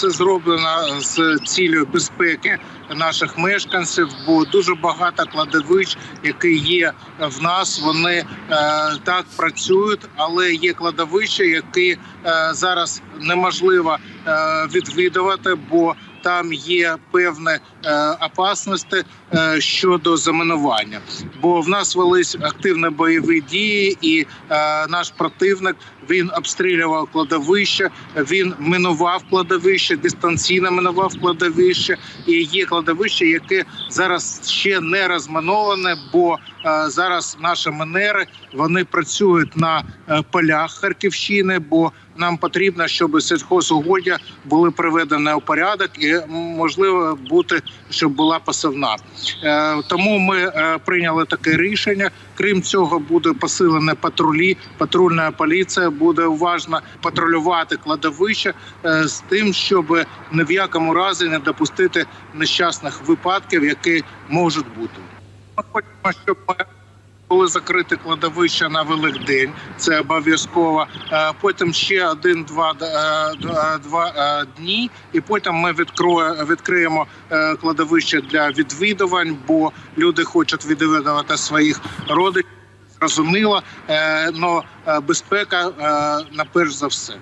це зроблено з цілею безпеки наших мешканців, бо дуже багато кладовищ, які є в нас, вони е, так працюють, але є кладовища, які е, зараз неможливо е, відвідувати, бо там є певні е, опасності е, щодо замінування. Бо в нас велись активні бойові дії, і е, наш противник він обстрілював кладовище, він минував кладовище, дистанційно минував кладовище. І є кладовище, яке зараз ще не розминоване, бо зараз наші мінери вони працюють на полях Харківщини, бо нам потрібно, щоб сільхозугоддя були приведені у порядок і можливо бути, щоб була посівна. Е, Тому ми е, прийняли таке рішення. Крім цього, буде посилене патрулі. Патрульна поліція буде уважно патрулювати кладовище е, з тим, щоб ні в якому разі не допустити нещасних випадків, які можуть бути. Ми хочемо, щоб були закриті кладовища на Великдень, це обов'язково. Е, Потім ще один-два е, два е, дні, і потім ми відкриємо кладовище для відвідувань, бо люди хочуть відвідувати своїх родичів. Зрозуміло, але безпека на перш за все.